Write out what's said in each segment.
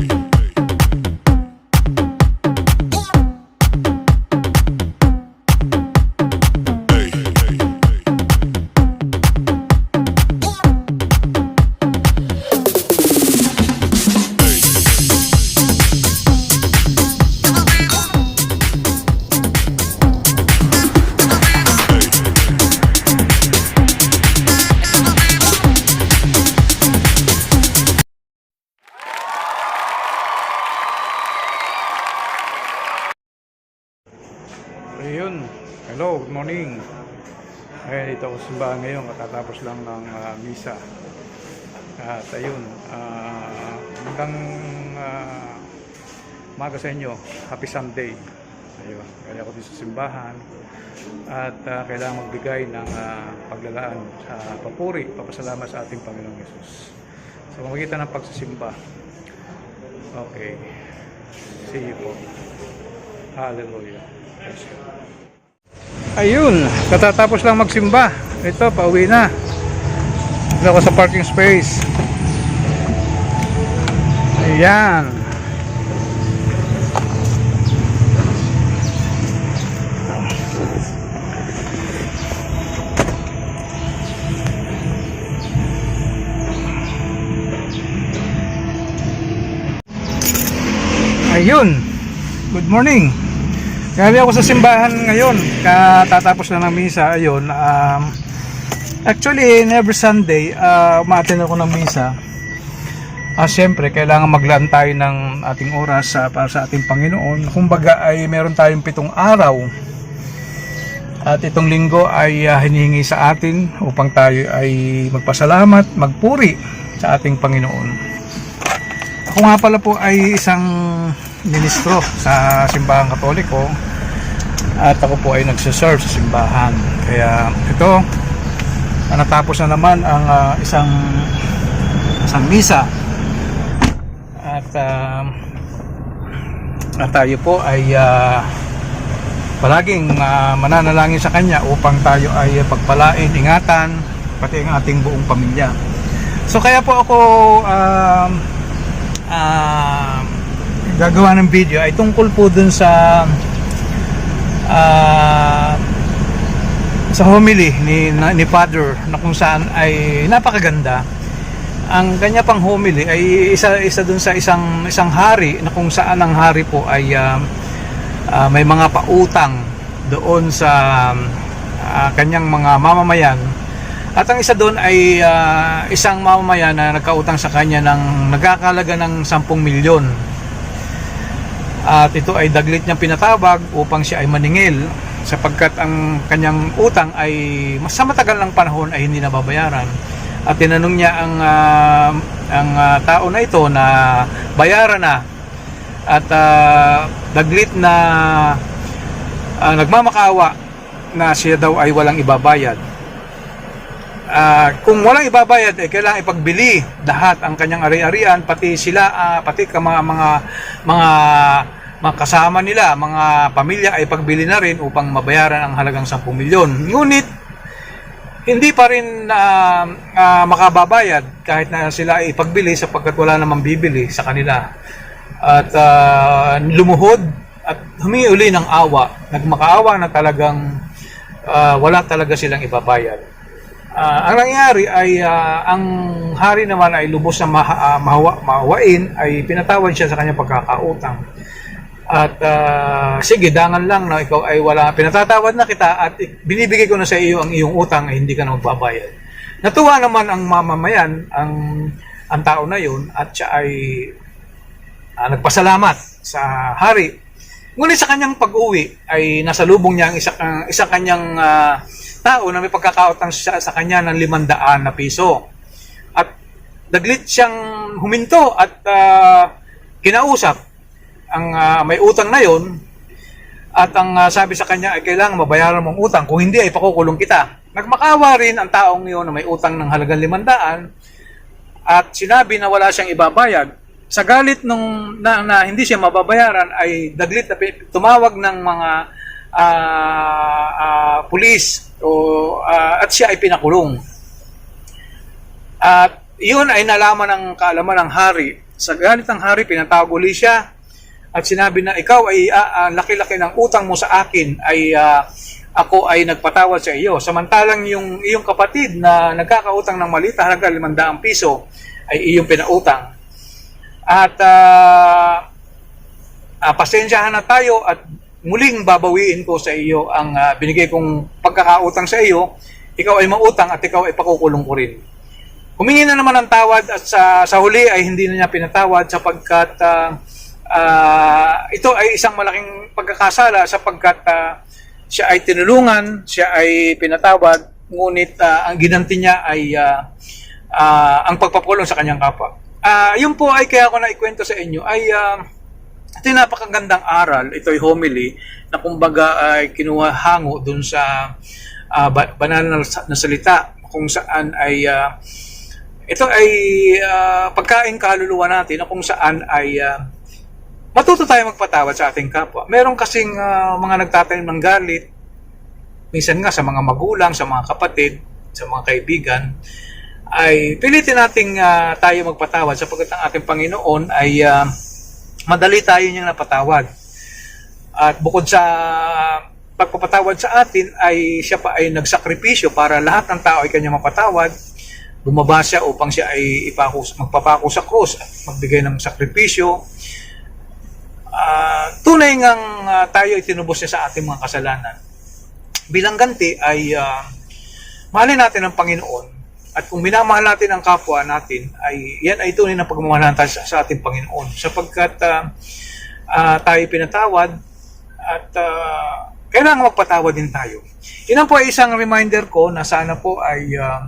Peace. Good morning. Ayan, dito ako simbahan ngayon. Katatapos lang ng ah, misa. At ayun, uh, magandang uh, umaga sa inyo. Happy Sunday. Ayun, kaya ako dito sa simbahan. At ah, kailangan magbigay ng ah, paglalaan sa papuri, papasalamat sa ating Panginoong Yesus. Sa pamagitan ng pagsisimba. Okay. See you po. Hallelujah. Praise God. Ayun, katatapos lang magsimba. Ito, pauwi na. Dito ako sa parking space. Ayan. Ayun. Good morning. Gabi ako sa simbahan ngayon. Katatapos na ng misa. Ayun. Um, actually, every Sunday, uh, umaattend ako ng misa. Ah, siyempre, kailangan maglaan tayo ng ating oras ah, para sa ating Panginoon. Kumbaga ay meron tayong pitong araw. At itong linggo ay ah, hinihingi sa atin upang tayo ay magpasalamat, magpuri sa ating Panginoon. Ako nga pala po ay isang ministro sa simbahang katoliko at ako po ay nagsiserve sa simbahan. Kaya ito, ah, natapos na naman ang ah, isang isang misa at ah, at tayo po ay ah, palaging ah, mananalangin sa Kanya upang tayo ay pagpalain, ingatan, pati ang ating buong pamilya. So kaya po ako um, ah, gagawa ng video ay tungkol po dun sa ah, sa homily ni, na- ni Father na kung saan ay napakaganda. Ang kanya pang homily ay isa isa dun sa isang isang hari na kung saan ang hari po ay ah, ah, may mga pautang doon sa ah, kanyang mga mamamayan. At ang isa doon ay ah, isang mamamayan na nagkautang sa kanya ng nagkakalaga ng 10 milyon at ito ay daglit niyang pinatabag upang siya ay maningil sapagkat ang kanyang utang ay mas sa matagal ng panahon ay hindi nababayaran. At tinanong niya ang ah, ang ah, tao na ito na bayaran na. At ah, daglit na ah, nagmamakaawa na siya daw ay walang ibabayad Ah, kung walang ibabayad eh kailangan ipagbili lahat ang kanyang ari-arian pati sila ah, pati ka mga mga mga mga kasama nila, mga pamilya ay pagbili na rin upang mabayaran ang halagang 10 milyon. Ngunit hindi pa rin ah, ah, makababayad kahit na sila ay ipagbili sapagkat wala namang bibili sa kanila. At ah, lumuhod at humingi ng awa. Nagmakaawa na talagang ah, wala talaga silang ibabayad. Ah, ang nangyari ay ah, ang hari naman ay lubos na maha, ah, mahawa, mahawain ay pinatawad siya sa kanyang pagkakautang. At ah, sige, dangan lang na ikaw ay wala, pinatatawad na kita at binibigay ko na sa iyo ang iyong utang ay hindi ka na magbabayad. Natuwa naman ang mamamayan, ang, ang tao na yun at siya ay ah, nagpasalamat sa hari. Ngunit sa kanyang pag-uwi ay nasa lubong niya ang isa, ah, isang kanyang ah, tao na may pagkakautang sa, sa kanya ng limandaan na piso. At daglit siyang huminto at ah, kinausap ang ah, may utang na yon at ang ah, sabi sa kanya ay kailangan mabayaran mong utang kung hindi ay pakukulong kita. Nagmakawa rin ang taong iyon na may utang ng halagang limandaan at sinabi na wala siyang ibabayad. Sa galit nung na, na hindi siya mababayaran ay daglit na tumawag ng mga ah, ah, pulis o ah, at siya ay pinakulong. At yun ay nalaman ng kaalaman ng hari Sa galit ng hari, pinatawag uli siya at sinabi na ikaw ay ah, ah, laki-laki ng utang mo sa akin ay ah, ako ay nagpatawad sa iyo. Samantalang yung iyong kapatid na nagkakautang ng malita halaga 500 piso ay iyong pinautang. At ah, ah, pasensyahan na tayo at muling babawiin ko sa iyo ang ah, binigay kong pagkakautang sa iyo. Ikaw ay mautang at ikaw ay pakukulong ko rin. Humingi na naman ng tawad at sa, sa huli ay hindi na niya pinatawad sapagkat ah, ah, ito ay isang malaking pagkakasala sapagkat ah, siya ay tinulungan, siya ay pinatawad, ngunit ah, ang ginanti niya ay ah, ah, ang pagpapulong sa kanyang kapwa. Ah, yun po ay kaya ko na ikwento sa inyo ay ah, ito yung napakagandang aral, ito ay homily na kumbaga ay kinuha hango dun sa ba- banal na, salita kung saan ay ah, ito ay ah, pagkain kaluluwa natin na kung saan ay ah, matuto tayo magpatawad sa ating kapwa. Meron kasing ah, mga nagtatanim ng galit, minsan nga sa mga magulang, sa mga kapatid, sa mga kaibigan, ay pilitin nating ah, tayo magpatawad sapagkat ang ating Panginoon ay ah, madali tayo niyang napatawad. At bukod sa pagpapatawad sa atin ay siya pa ay nagsakripisyo para lahat ng tao ay kanya mapatawad. Bumaba siya upang siya ay ipako, magpapako sa krus at magbigay ng sakripisyo. Ah, tunay ngang ah, tayo ay tinubos niya sa ating mga kasalanan. Bilang ganti ay ah, mahalin natin ang Panginoon at kung minamahal natin ang kapwa natin ay yan ay tunay na pagmamahal natin sa, sa ating Panginoon sapagkat ah, ah, tayo pinatawad at ah, kailangan magpatawad din tayo. Yan po ay isang reminder ko na sana po ay ah,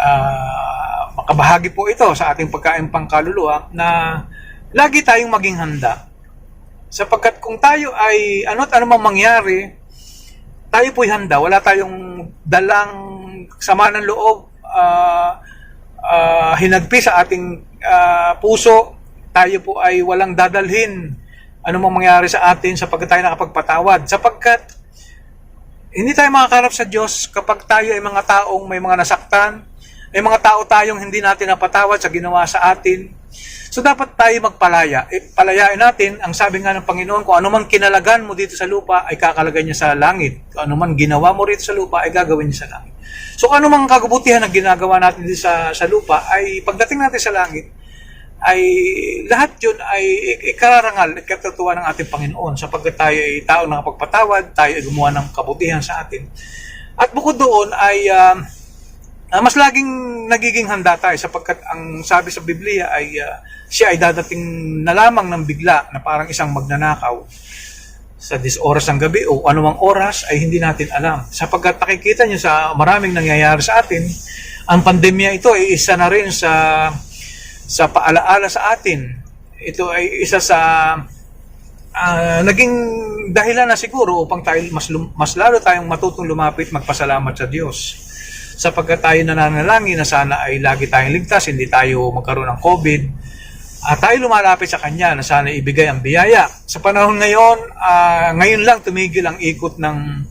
ah, makabahagi po ito sa ating pagkain pangkaluluwa na lagi tayong maging handa. Sapagkat kung tayo ay ano't ano mang mangyari, tayo po'y handa. Wala tayong dalang sama ng loob, ah, ah, hinagpi sa ating ah, puso. Tayo po ay walang dadalhin ano mang mangyari sa atin sapagkat tayo nakapagpatawad. Sapagkat hindi tayo makakarap sa Diyos kapag tayo ay mga taong may mga nasaktan, may mga tao tayong hindi natin napatawad sa ginawa sa atin. So dapat tayo magpalaya. E, palayain natin, ang sabi nga ng Panginoon, kung ano man kinalagan mo dito sa lupa, ay kakalagay niya sa langit. Kung ano man ginawa mo rito sa lupa, ay gagawin niya sa langit. So kung man kagubutihan na ginagawa natin dito sa, sa lupa, ay pagdating natin sa langit, ay lahat yun ay ikararangal at katutuwa ng ating Panginoon sapagkat tayo ay tao nakapagpatawad, tayo ay gumawa ng kabutihan sa atin. At bukod doon ay Ah, mas laging nagiging handa tayo sapagkat ang sabi sa Biblia ay ah, siya ay dadating na lamang ng bigla na parang isang magnanakaw sa 10 oras ng gabi o anumang oras ay hindi natin alam. Sapagkat nakikita niyo sa maraming nangyayari sa atin, ang pandemya ito ay isa na rin sa sa paalaala sa atin. Ito ay isa sa ah, naging dahilan na siguro upang tayo mas mas lalo tayong matutong lumapit magpasalamat sa Diyos sapagkat tayo nananalangin na sana ay lagi tayong ligtas, hindi tayo magkaroon ng COVID. At tayo lumalapit sa Kanya na sana ibigay ang biyaya. Sa panahon ngayon, ah, ngayon lang tumigil ang ikot ng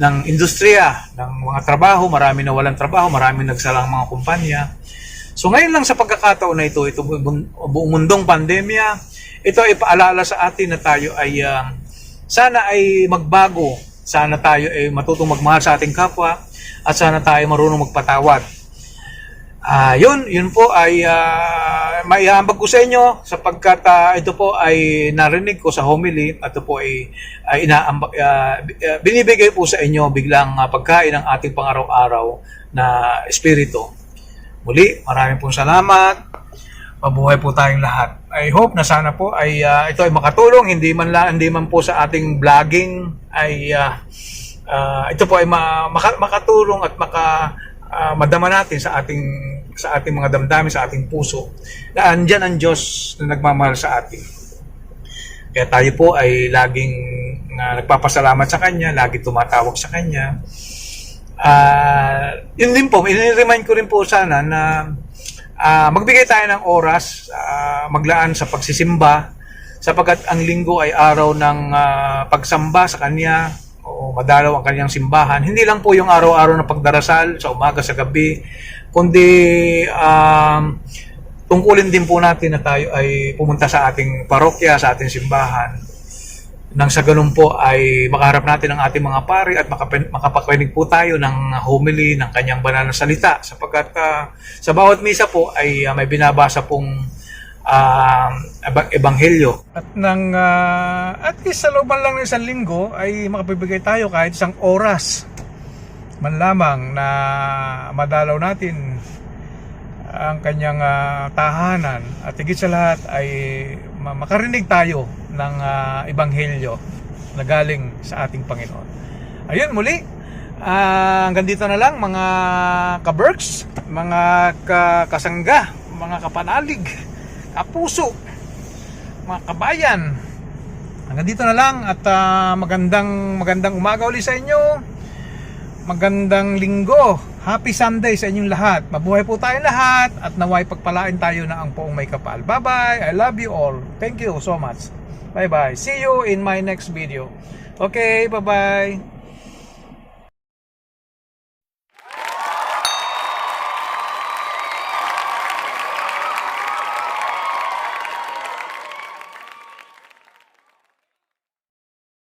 ng industriya, ng mga trabaho, marami na walang trabaho, marami nagsalang mga kumpanya. So ngayon lang sa pagkakataon na ito, ito buong buong mundong pandemya, ito ay paalala sa atin na tayo ay ah, sana ay magbago, sana tayo ay matutong magmahal sa ating kapwa, at sana tayo marunong magpatawad. Ah, yun, yun po ay uh, maihambag ko sa inyo sapagkat ah, ito po ay narinig ko sa homily at ito po ay, ay inaambag, ah, binibigay po sa inyo biglang ah, pagkain ng ating pangaraw-araw na espiritu. Muli, maraming pong salamat. Mabuhay po tayong lahat. I hope na sana po ay ah, ito ay makatulong hindi man la, hindi man po sa ating vlogging ay ah, ah, ito po ay ma- maka- makatulong at maka ah, madama natin sa ating sa ating mga damdamin sa ating puso na andyan ang Diyos na nagmamahal sa atin. Kaya tayo po ay laging na nagpapasalamat sa Kanya, lagi tumatawag sa Kanya. Ah, yun din po, i-remind ko rin po sana na ah, magbigay tayo ng oras, ah, maglaan sa pagsisimba, sapagkat ang linggo ay araw ng ah, pagsamba sa Kanya, o madalaw ang kanyang simbahan. Hindi lang po yung araw-araw na pagdarasal sa umaga, sa gabi, kundi um, tungkulin din po natin na tayo ay pumunta sa ating parokya, sa ating simbahan. Nang sa ganun po ay makaharap natin ang ating mga pari at makapakinig po tayo ng homily ng kanyang banal na salita sapagkat ah, sa bawat misa po ay ah, may binabasa pong ebang- ebanghelyo. At nang at least sa loob man lang ng isang linggo ay makapibigay tayo kahit isang oras man lamang na madalaw natin ang kanyang ah, tahanan at higit sa lahat ay ma- makarinig tayo ng ah, ebanghelyo na galing sa ating Panginoon. Ayun muli, ah, hanggang dito na lang mga kaberks, mga ka- kasangga, mga kapanalig, kapuso, mga kabayan. Hanggang dito na lang at ah, magandang magandang umaga ulit sa inyo. Magandang linggo. Happy Sunday sa inyong lahat. Mabuhay po tayong lahat at naway pagpalain tayo na ang poong may kapal. Bye-bye. I love you all. Thank you so much. Bye-bye. See you in my next video. Okay, bye-bye.